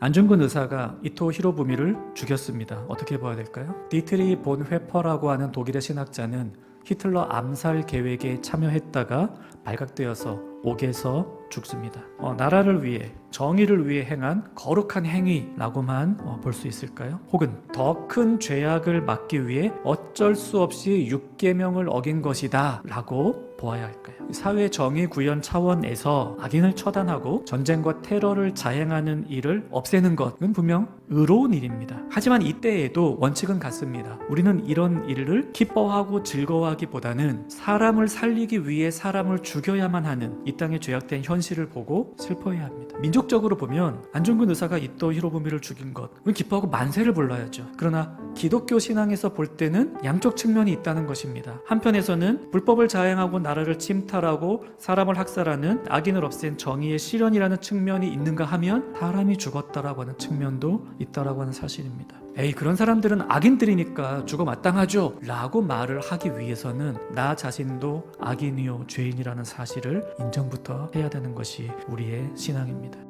안중근 의사가 이토 히로부미를 죽였습니다. 어떻게 봐야 될까요? 디트리 본 회퍼라고 하는 독일의 신학자는 히틀러 암살 계획에 참여했다가 발각되어서 옥에서 죽습니다. 어, 나라를 위해 정의를 위해 행한 거룩한 행위라고만 어, 볼수 있을까요? 혹은 더 큰 죄악을 막기 위해 어쩔 수 없이 육계명을 어긴 것이다라고 보아야 할까요? 사회 정의 구현 차원에서 악인을 처단하고 전쟁과 테러를 자행하는 일을 없애는 것은 분명 의로운 일입니다. 하지만 이때에도 원칙은 같습니다. 우리는 이런 일을 기뻐하고 즐거워하기보다는 사람을 살리기 위해 사람을 죽여야만 하는 이 땅의 죄악된 현 실을 보고 슬퍼해야 합니다. 민족적으로 보면 안중근 의사가 이토 히로부미를 죽인 것은 기뻐하고 만세를 불러야죠. 그러나 기독교 신앙에서 볼 때는 양쪽 측면이 있다는 것입니다. 한편에서는 불법을 자행하고 나라를 침탈하고 사람을 학살하는 악인을 없앤 정의의 실현이라는 측면이 있는가 하면 사람이 죽었다라고 하는 측면도 있다라고 하는 사실입니다. 에이 그런 사람들은 악인들이니까 죽어 마땅하죠 라고 말을 하기 위해서는 나 자신도 악인이요 죄인이라는 사실을 인정부터 해야 되는 것이 우리의 신앙입니다.